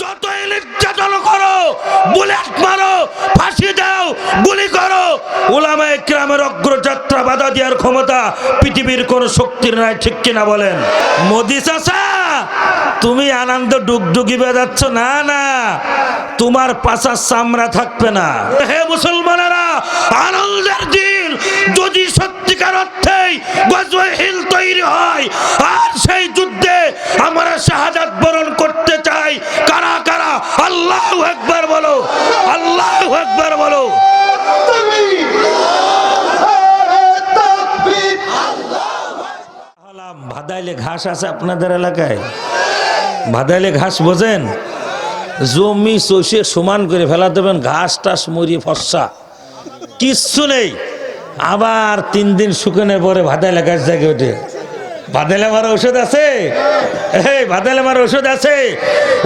যতই নির্যাতন করো, বুলেট মারো, ফাঁসি দাও, গুলি করো। ওলামায়ে গ্রামের অগ্রযাত্রা বাধা দেওয়ার ক্ষমতা পৃথিবীর কোন শক্তির নাই, ঠিক কিনা বলেন? মোদি চাচা, তুমি আনন্দ ডুগডুগি বেজাচ্ছ? না না, তোমার পাশার চামড়া থাকবে না। হে মুসলমানেরা, আনন্দের দিন যদি সত্যিকার অর্থেই গজওয়ে হিল তৈরি হয়, আর সেই যুদ্ধে আমরা শাহাদাত বরণ করতে আল্লাহ একবার বলো, আল্লাহ একবার বলো। ভাদাইলে ঘাস আছে আপনাদের এলাকায়? ভাদাইলে ঘাস বোঝেন? জমি চষে সমান করে ফেলা দেবেন, ঘাস টাস মরিয়ে ফসা। কিচ্ছু নেই। আবার তিন দিন শুকানোর পরে ভাদাইলে ঘাস জাগে ওঠে। ভাদাইলে আমার ওষুধ আছে? এই ভাদাইলে আমার ওষুধ আছে।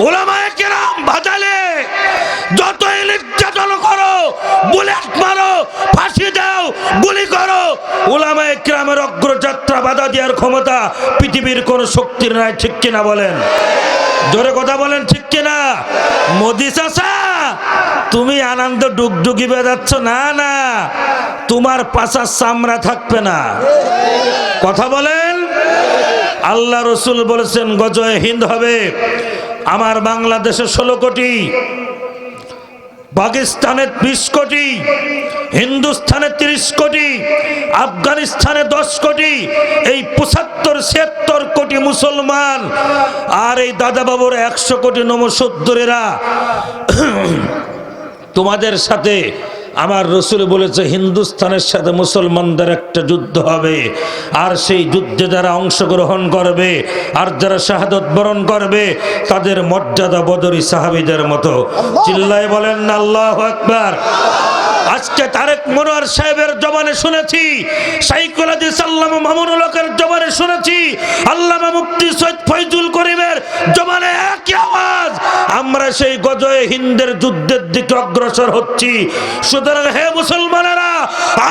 ওলামায়ে কেরাম ভাদাইলে যতই নির্যাতন করো, বুলেট মারো, ফাঁসি দাও, গুলি করো। ওলামায়ে কেরামের অগ্রযাত্রা বাধা দেওয়ার ক্ষমতা পৃথিবীর কোন শক্তির নাই, ঠিক কিনা বলেন? জোরে কথা বলেন, ঠিক কিনা? মোদি চাচা, তুমি আনন্দ ডুগডুগি বেজাচ্ছ না না। তোমার পাশার চামড়া থাকবে না। কথা বলেন। আল্লাহ রসুল বলেছেন, গজয় হিন্দ হবে। আমার বাংলাদেশে ষোলো কোটি, পাকিস্তানে বিশ কোটি, হিন্দুস্থানে তিরিশ কোটি, আফগানিস্তানে দশ কোটি, এই পঁচাত্তর, ছিয়াত্তর কোটি মুসলমান আর এই দাদাবাবুর একশো কোটি নমসদ্দরেরা তোমাদের সাথে আমার রসুল বলেছে হিন্দুস্তানের সাথে মুসলমানদের একটা যুদ্ধ হবে। আর সেই যুদ্ধে যারা অংশগ্রহণ করবে আর যারা শাহাদত বরণ করবে তাদের মর্যাদা বদরি সাহাবিদের মতো। চিল্লায় বলেন না আল্লাহ একবার আজকে তারেক মনোয়ার সাহেবের জবানে শুনেছি সাইকুল হাদিস আল্লামা মামুনুল হকের জবানে শুনেছি আল্লামা মুফতি সৈয়দ ফয়জুল করিমের জবানে একই আওয়াজ। আমরা সেই গজয়ে হিন্দের যুদ্ধের দিকে অগ্রসর হচ্ছি। সুতরাং হে মুসলমানেরা,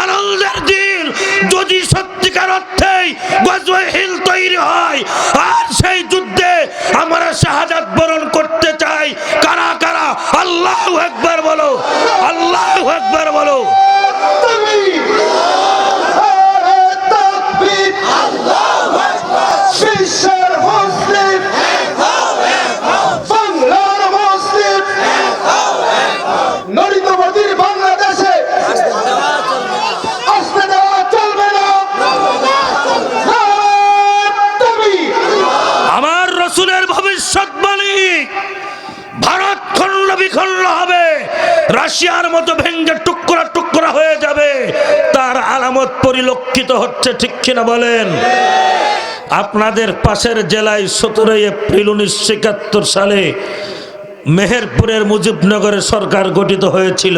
আনন্দের দিন যদি সত্যিকার অর্থেই গজয় হিল তৈরি হয়, আর সেই যুদ্ধে আমরা শাহাদাত বরণ করতে চাই, কারা কারা? আল্লাহ একবার বলো, আল্লাহ একবার বলো। পরিলক্ষিত হচ্ছে, ঠিক কিনা বলেন? আপনাদের পাশের জেলায় সতেরোই এপ্রিল উনিশশো একাত্তর সালে মেহেরপুরের মুজিবনগরে সরকার গঠিত হয়েছিল।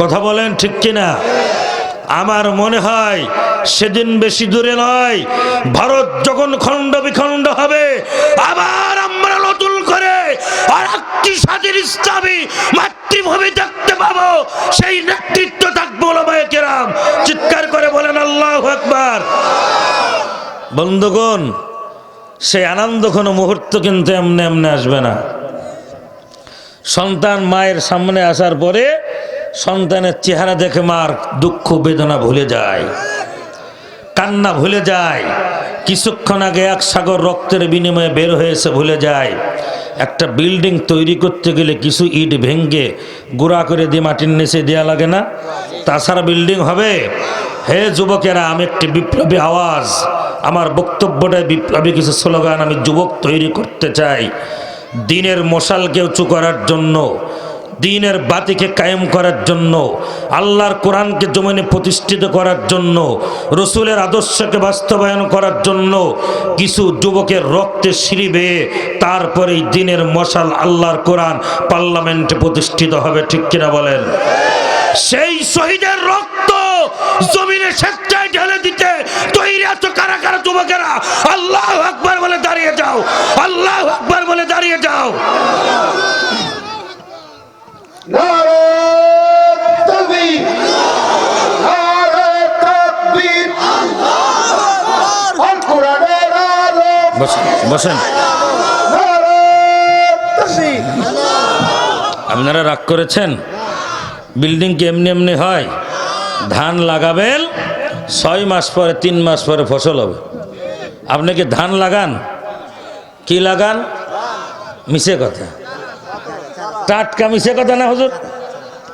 কথা বলেন, ঠিক কিনা? আমার মনে হয় সেদিন বেশি দূরে নয়, ভারত যখন খণ্ড বিখণ্ড হবে, আবার আমরা নতুন করে আর একটি স্বাধীন ইসলামী মাতৃভূমি দেখতে পাবো। সেই নেতৃত্ব থাকব কেরাম। চিৎকার করে বলেন, আল্লাহ একবার বন্ধুগণ, সেই আনন্দ কোনো মুহূর্ত কিন্তু এমনি এমনি আসবে না। সন্তান মায়ের সামনে আসার পরে সন্তানের চেহারা দেখে মার দুঃখ, বেদনা ভুলে যায়, কান্না ভুলে যায়, কিছুক্ষণ আগে এক সাগর রক্তের বিনিময়ে বের হয়েছে ভুলে যায়। একটা বিল্ডিং তৈরি করতে গেলে কিছু ইট ভেঙ্গে গুঁড়া করে দিয়ে মাটির নিচে দেওয়া লাগে না? তাছাড়া বিল্ডিং হবে? হে যুবকেরা, আমি একটি বিপ্লবী আওয়াজ। আমার বক্তব্যটায় বিপ্লবী কিছু স্লোগান আমি যুবক তৈরি করতে চাই। দিনের মশালকে উঁচু করার জন্য দিনের বাতিকে কায়েম করার জন্য, আল্লাহর কোরআনকে জমিনে প্রতিষ্ঠিত করার জন্য, রসুলের আদর্শকে বাস্তবায়ন করার জন্য কিছু যুবকের রক্তে সিঁড়ি বেয়ে তারপরে দিনের মশাল আল্লাহর কোরআন পার্লামেন্টে প্রতিষ্ঠিত হবে, ঠিক কিনা বলেন? সেই শহীদের রক্ত জমিনে স্বেচ্ছায় ঢেলে দিতে তৈরি আছো কারা কারা যুবকেরা? আল্লাহ আকবার বলে দাঁড়িয়ে যাও, আল্লাহ আকবার বলে দাঁড়িয়ে যাও। বসেন আপনারা রাগ করেছেন? বিল্ডিং কি এমনি এমনি হয়? ধান লাগাবেন ছয় মাস পরে তিন মাস পরে ফসল হবে। আপনি কি ধান লাগান? কি লাগান? মিশে কথা। টাটকা মিশে কথা না, হুজুর?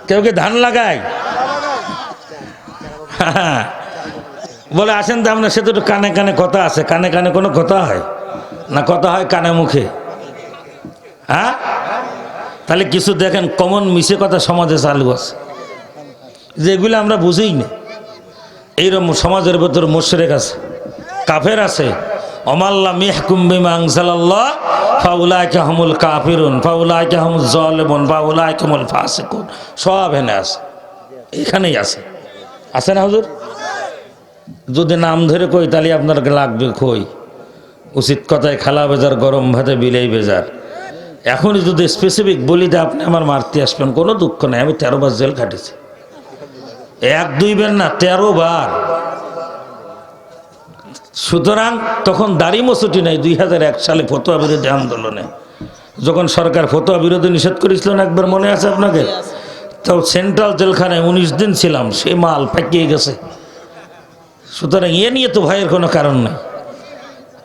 কেউ কি ধান লাগায়। বলে, আসেন তো, আপনার সে তো কানে কানে কথা আছে। কানে কানে কোনো কথা হয়? না, কথা হয় কানে মুখে? হ্যাঁ? তাহলে কিছু দেখেন, কমন মিশে কথা সমাজে চালু আছে। যেগুলো আমরা বুঝিই না। এইরকম সমাজের ভেতর মোশরেক আছে, কাফের আছে অমাল্লা মিহকুম বিমা আনসালাল্লাহ ফাউলাইকা হুমুল কাফিরুন, ফাউলাইকা হুমুল জালিমুন, ফাউলাইকা হুমুল ফাসিকুন। সব এনে আছে। এখানেই আছে। আছে না হুজুর? যদি নাম ধরে কই, তাহলে আপনার লাগবে কই? উচিত কথায় খালা বেজার, গরম ভাতে বিলেই বেজার। এখনই যদি স্পেসিফিক বলি যে আপনি আমার মারতে আসবেন, কোনো দুঃখ নেই, আমি তেরো বার জেল কাটেছি এক দুই বার না, তেরো বার। সুতরাং তখন দাড়ি মসুটি নাই, দুই হাজার এক সালে ফতোয়া বিরোধী আন্দোলনে। যখন সরকার ফতোয়া বিরোধী নিষেধ করেছিল না একবার মনে আছে আপনাকে? তো সেন্ট্রাল জেলখানায় উনিশ দিন ছিলাম, সে মাল পাকিয়ে গেছে। সুতরাং এ নিয়ে তো ভয়ের কোনো কারণ নেই।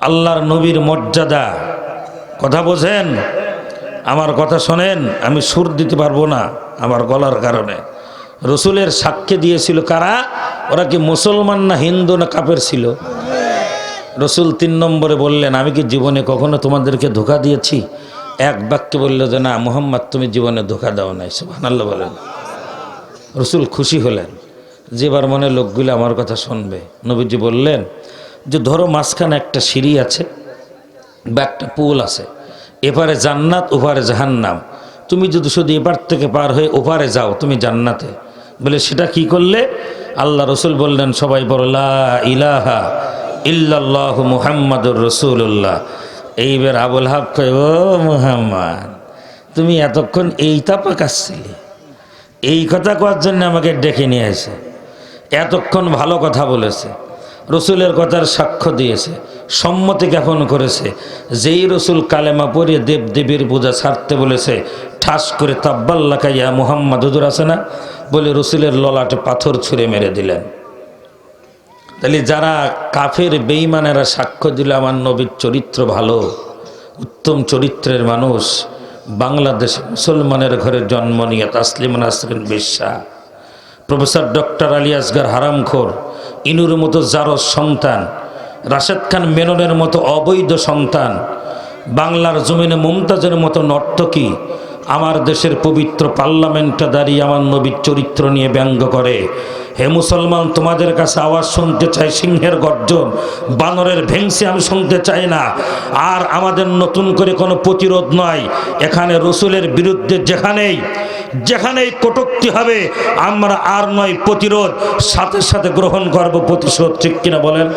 আল্লাহর নবীর মর্যাদা। কথা বোঝেন? আমার কথা শোনেন? আমি সুর দিতে পারব না আমার গলার কারণে। রসুলের সাক্ষ্য দিয়েছিল কারা? ওরা কি মুসলমান না হিন্দু না কাপের ছিল? রসুল তিন নম্বরে বললেন, আমি কি জীবনে কখনো তোমাদেরকে ধোকা দিয়েছি? এক বাক্যে বলল, যে না, মোহাম্মদ, তুমি জীবনে ধোকা দাও নাই, সুবহানাল্লাহ বলেন। রসুল খুশি হলেন। যেবার মনে লোকগুলো আমার কথা শুনবে। নবীজি বললেন, যে ধরো মাঝখানে একটা সিঁড়ি আছে বা একটা পুল আছে, এপারে জান্নাত, ওপারে জাহান্নাম। তুমি যদি শুধু এপার থেকে পার হয়ে ওপারে যাও, তুমি জান্নাতে। বলে সেটা কি করলে? আল্লাহ রসুল বললেন, সবাই বললা ইলাহা ইল্লাল্লাহ মুহাম্মাদুর রসুল্লাহ এইবার আবুল হাব কয়, ও মুহাম্মদ, তুমি এতক্ষণ এই তাপা কাশছিলে। এই কথা কওয়ার জন্য আমাকে ডেকে নিয়ে এসে। এতক্ষণ ভালো কথা বলেছে। রসুলের কথার সাক্ষ্য দিয়েছে। সম্মতি জ্ঞাপন করেছে। যেই রসুল কালেমা পড়িয়ে দেব দেবীর পূজা ছাড়তে বলেছে, ঠাস করে তাব্বাল্লা কাইয়া মুহাম্মদ হুজুর আছে না? বলে রসুলের ললাটে পাথর ছুঁড়ে মেরে দিলেন। তাহলে যারা কাফের বেইমানেরা সাক্ষ্য দিল আমার নবীর চরিত্র ভালো, উত্তম চরিত্রের মানুষ, বাংলাদেশ মুসলমানের ঘরে জন্ম নিয়ে তাসলিম নাসরিন বিশ্বা প্রফেসর ডক্টর আলী আসগার হারামখোর, ইনুর মতো জারস সন্তান, রাশেদ খান মেননের মতো অবৈধ সন্তান, বাংলার জমিনে মুমতাজের মতো নর্তকী, আমার দেশের পবিত্র পার্লামেন্টে দাঁড়িয়ে আমার নবীর চরিত্র নিয়ে ব্যঙ্গ করে হে মুসলমান, তোমাদের কাছে আওয়াজ শুনতে চাই, সিংহের গর্জন, বানরের ভেংসি আমি শুনতে চাই না। আর আমাদের নতুন করে কোনো প্রতিরোধ নয় এখানে রসুলের বিরুদ্ধে যেখানেই যেখানেই কটুক্তি হবে, আমরা আর নয় প্রতিরোধ, সাথে সাথে গ্রহণ করব প্রতিশোধ, ঠিক কিনা বলেন?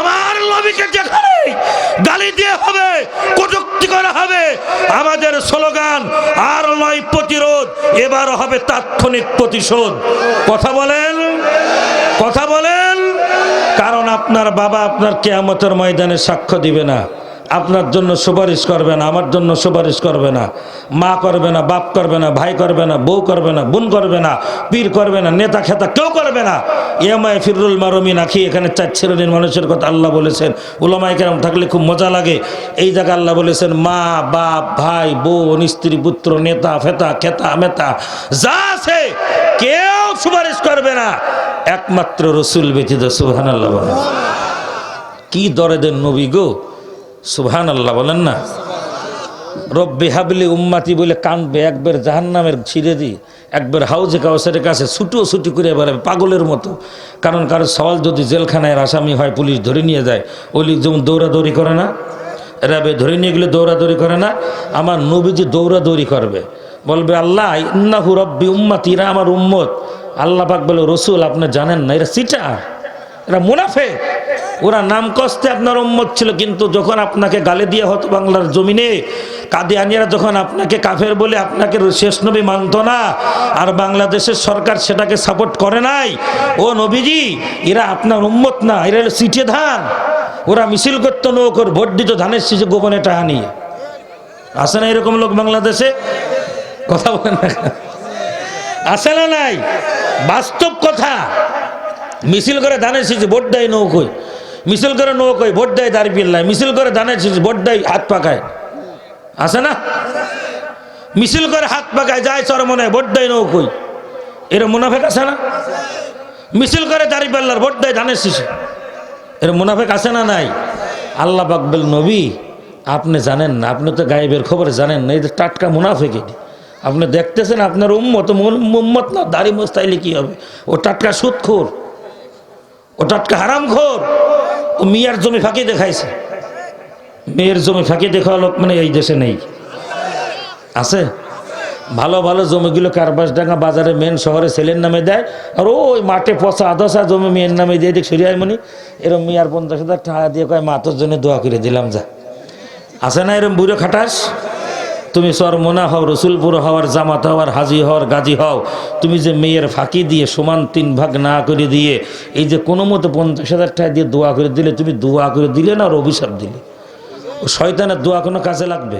আমার নবীকে যেখানে গালি দিয়ে হবে আমাদের স্লোগান, আর নয় প্রতিরোধ, এবার হবে তাৎক্ষণিক প্রতিশোধ। কথা বলেন? কথা বলেন? কারণ আপনার বাবা আপনার কেয়ামতের ময়দানে সাক্ষ্য দিবে না। আপনার জন্য সুপারিশ করবে না, আমার জন্য সুপারিশ করবে না। মা করবে না, বাপ করবে না, ভাই করবে না, বউ করবে না, বোন করবে না, পীর করবে না, নেতা খেতা কেউ করবে না। এমায় ফিরুল মারমি নাকি এখানে চার শ্রেণির মানুষের কথা আল্লাহ বলেছেন। উলামাই কেরাম থাকলে খুব মজা লাগে। এই জায়গায় আল্লাহ বলেছেন, মা, বাপ, ভাই, বোন, স্ত্রী, পুত্র, নেতা, ফেতা, খেতা, মেতা, যা আছে, কেউ সুপারিশ করবে না। একমাত্র রসুল ব্যতীত সুহান আল্লাহ কি দরেদের নবী গো? সুবহান আল্লাহ বলেন না? রব্বি হাবলি উম্মাতি বলে কাঁদবে একবার জাহান নামের ছিঁড়ে দিই একবার হাউজে কাউসারের কাছে ছুটো ছুটি করে বেড়াবে, পাগলের মতো। কারণ কারও সওয়াল যদি জেলখানায় আসামি হয়, পুলিশ ধরে নিয়ে যায়। ওই লোক যেমন দৌড়াদৌড়ি করে না এরাবে ধরে নিয়ে গেলে দৌড়াদৌড়ি করে না, আমার নবীজি দৌড়াদৌড়ি করবে। বলবে, আল্লাহ, ইন্নাহু রব্বি উম্মাতি, এরা আমার উম্মত। আল্লাহ পাক বলে, রসুল, আপনি জানেন না, এরা সিটার, এরা মুনাফে ওরা নাম কষ্টে আপনার উম্মত ছিল, কিন্তু যখন আপনাকে গালে দিয়ে হতো বাংলার জমিনে কাঁদে কাদিয়ানিয়ারা যখন আপনাকে কাফের বলে আপনাকে শেষ নবী মানত না, আর বাংলাদেশের সরকার সেটাকে সাপোর্ট করে নাই, ও নবীজি, এরা আপনার উম্মত না, এরা হলো সিটে ধান ওরা মিছিল করতো, নৌকর ভোট দিত, ধানের শীষে গোপনে টাকা নিয়ে। আছে না এরকম লোক বাংলাদেশে? কথা বলেন না? আছে না নাই? বাস্তব কথা। মিছিল করে ধানের শিশু ভোট দেয় নৌকোয়। মিছিল করে নৌকোয় ভোট দেয় দাঁড়ি পিল্লায় মিছিল করে ধানের ভোট দেয় হাত পাকায় আছে না? মিছিল করে হাত পাকায় যায় চরমনে ভোট দেয় নৌকোয়। এর মুনাফেক আছে না? মিছিল করে দাঁড়ি পাল্লার ভোট দেয় ধানের শিশু এর মুনাফেক আছে না নাই? আল্লাহ বাকবেল নবী, আপনি জানেন না, আপনি তো গায়েবের খবর জানেন না, এই যে টাটকা মুনাফেক এটি। আপনি দেখতেছেন আপনার উম্মত উম্মত না, দাড়ি মোস্তাইলে কি হবে? ও টাটকা সুদখোর, ও টাটকা হারামখোর। মিয়ার জমি ফাঁকি দেখাইছে। মেয়ের জমি ফাঁকি দেখা লোক মানে এই দেশে নেই। আছে? ভালো ভালো জমিগুলো কারবাসডাঙ্গা বাজারে মেন শহরে ছেলের নামে দেয়। আর ওই মাঠে পচা আদশা জমি মেয়ের নামে দিয়ে। দেখ সরিয়ায় মনি। এরম মিয়ার পঞ্চাশ হাজার টাকা দিয়ে কয় মাতর জন্য দোয়া করে দিলাম, যা। আছে না এরম বুড়ো খাটাস? তুমি সরমোনা হও, রসুলপুর হওয়ার, জামাত হওয়ার, হাজি হওয়ার, গাজী হও। তুমি যে মেয়ের ফাঁকি দিয়ে সমান তিন ভাগ না করে দিয়ে, এই যে কোনো মতো পঞ্চাশ হাজার টাকা দিয়ে দোয়া করে দিলে, তুমি দোয়া করে দিলে না, আর অভিশাপ দিলে? শয়তানের দোয়া কোনো কাজে লাগবে?